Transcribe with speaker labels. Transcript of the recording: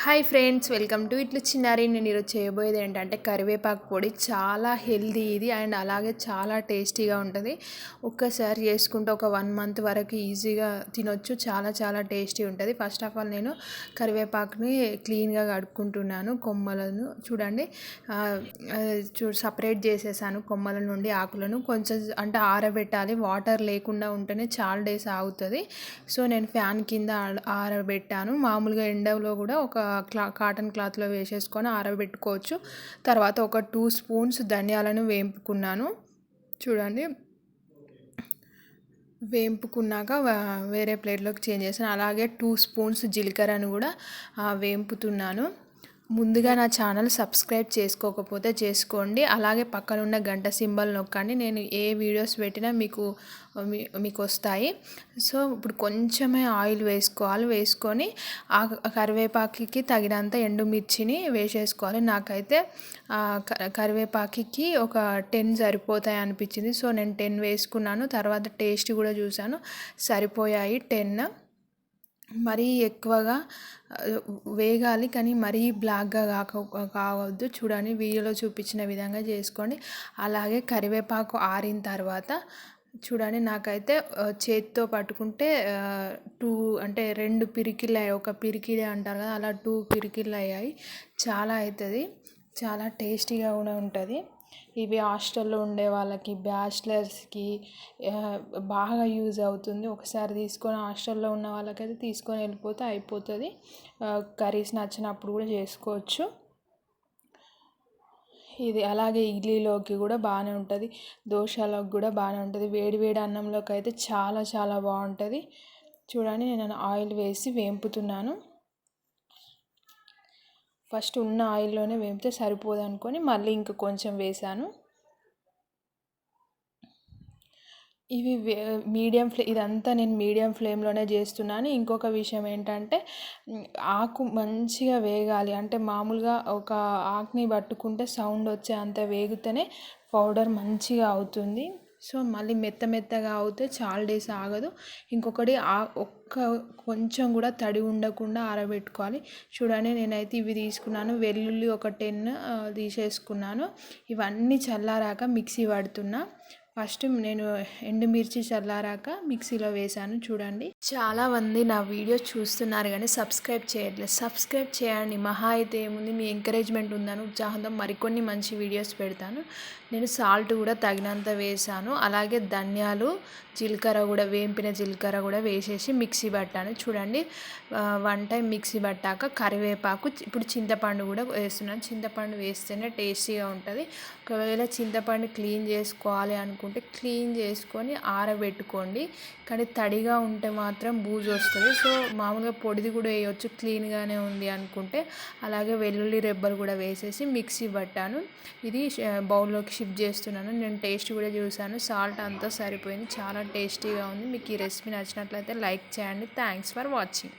Speaker 1: Hi friends welcome to ఇట్లు చిన్నారి నేను ఈరోజు చేయబోయేది ఏంటంటే కరివేపాకు పొడి. చాలా హెల్దీ ఇది అండ్ అలాగే చాలా టేస్టీగా ఉంటుంది. ఒక్కసారి చేసుకుంటే ఒక వన్ మంత్ వరకు ఈజీగా తినొచ్చు. చాలా చాలా టేస్టీ ఉంటుంది. ఫస్ట్ ఆఫ్ ఆల్ నేను కరివేపాకుని క్లీన్గా కడుక్కుంటున్నాను. కొమ్మలను చూడండి. చూ సపరేట్ చేసేసాను కొమ్మల నుండి ఆకులను. కొంచెం అంటే ఆరబెట్టాలి. వాటర్ లేకుండా ఉంటేనే చాలా డేస్ ఆగుతుంది. సో నేను ఫ్యాన్ కింద ఆరబెట్టాను. మామూలుగా ఎండలో కూడా ఒక క్లా కాటన్ క్లాత్లో వేసేసుకొని ఆరబెట్టుకోవచ్చు. తర్వాత ఒక టూ స్పూన్స్ ధనియాలను వేంపుకున్నాను. చూడండి. వేంపుకున్నాక వేరే ప్లేట్లోకి చేంజ్ చేశాను. అలాగే టూ స్పూన్స్ జీలకర్రను కూడా వేంపుతున్నాను. ముందుగా నా ఛానల్ సబ్స్క్రైబ్ చేసుకోకపోతే చేసుకోండి. అలాగే పక్కన ఉన్న గంట సింబల్ నొక్కండి. నేను ఏ వీడియోస్ పెట్టినా మీకు మీకు వస్తాయి సో ఇప్పుడు కొంచెమే ఆయిల్ వేసుకోవాలి. వేసుకొని ఆ కరివేపాకి తగినంత ఎండుమిర్చిని వేసేసుకోవాలి. నాకైతే కరివేపాకి ఒక టెన్ సరిపోతాయి అనిపించింది. సో నేను టెన్ వేసుకున్నాను. తర్వాత టేస్ట్ కూడా చూశాను. సరిపోయాయి టెన్. మరీ ఎక్కువగా వేగాలి. కానీ మరీ బ్లాక్గా కాక కావద్దు. చూడండి వీడియోలో చూపించిన విధంగా చేసుకోండి. అలాగే కరివేపాకు ఆరిన తర్వాత చూడండి నాకైతే చేతితో పట్టుకుంటే టూ అంటే రెండు పిరికిలు అయ్యాయి ఒక పిరికిలే అంటారు కదా అలా టూ పిరికిలు అయ్యాయి చాలా అవుతుంది చాలా టేస్టీగా కూడా ఉంటుంది. ఇవి హాస్టల్లో ఉండే వాళ్ళకి బ్యాచిలర్స్కి బాగా యూజ్ అవుతుంది. ఒకసారి తీసుకొని హాస్టల్లో ఉన్న వాళ్ళకైతే తీసుకొని వెళ్ళిపోతే అయిపోతుంది. కర్రీస్ నచ్చినప్పుడు కూడా చేసుకోవచ్చు. ఇది అలాగే ఇడ్లీలోకి కూడా బాగానే ఉంటుంది. దోశలోకి కూడా బాగానే ఉంటుంది. వేడి వేడి అన్నంలోకి అయితే చాలా చాలా బాగుంటుంది. చూడండి నేను ఆయిల్ వేసి వేంపుతున్నాను. ఫస్ట్ ఉన్న ఆయిల్లోనే వేపితే సరిపోదు అనుకొని మళ్ళీ ఇంక కొంచెం వేసాను. ఇవి మీడియం ఫ్లే ఇదంతా నేను మీడియం ఫ్లేమ్లోనే చేస్తున్నాను. ఇంకొక విషయం ఏంటంటే ఆకు మంచిగా వేగాలి. అంటే మామూలుగా ఒక ఆకుని పట్టుకుంటే సౌండ్ వచ్చే అంత వేగితేనే పౌడర్ మంచిగా అవుతుంది. సో మళ్ళీ మెత్త మెత్తగా అవుతే చాలా డేస్ ఆగదు. ఇంకొకటి ఒక్క కొంచెం కూడా తడి ఉండకుండా ఆరబెట్టుకోవాలి. చూడండి నేనైతే ఇవి తీసుకున్నాను. వెల్లుల్లి ఒక టెన్ తీసేసుకున్నాను. ఇవన్నీ చల్లారాక మిక్సీ పడుతున్నా. ఫస్ట్ నేను ఎండుమిర్చి చల్లారాక మిక్సీలో వేసాను చూడండి. చాలామంది నా వీడియో చూస్తున్నారు కానీ సబ్స్క్రైబ్ చేయట్లేదు. సబ్స్క్రైబ్ చేయండి. మహా అయితే ఏముంది? మీ ఎంకరేజ్మెంట్ ఉందని ఉత్సాహంతో మరికొన్ని మంచి వీడియోస్ పెడతాను. నేను సాల్ట్ కూడా తగినంత వేసాను అలాగే ధనియాలు జీలకర్ర కూడా వేంపిన జీలకర్ర కూడా వేసేసి మిక్సీ పట్టాను. చూడండి వన్ టైం మిక్సీ పట్టాక కరివేపాకు ఇప్పుడు చింతపండు కూడా వేస్తున్నాను. చింతపండు వేస్తేనే టేస్టీగా ఉంటుంది. ఒకవేళ చింతపండు క్లీన్ చేసుకోవాలి అనుకుంటే క్లీన్ చేసుకొని ఆరబెట్టుకోండి. కానీ తడిగా ఉంటే మాత్రం బూజు వస్తుంది. సో మామూలుగా పొడిది కూడా వేయవచ్చు క్లీన్గానే ఉంది అనుకుంటే. అలాగే వెల్లుల్లి రెబ్బలు కూడా వేసేసి మిక్సీ పట్టాను. ఇది బౌల్లోకి షిఫ్ట్ చేస్తున్నాను. నేను టేస్ట్ కూడా చూసాను సాల్ట్ అంతా సరిపోయింది. చాలా టేస్టీగా ఉంది. మీకు ఈ రెసిపీ నచ్చినట్లయితే లైక్ చేయండి. Thanks for watching.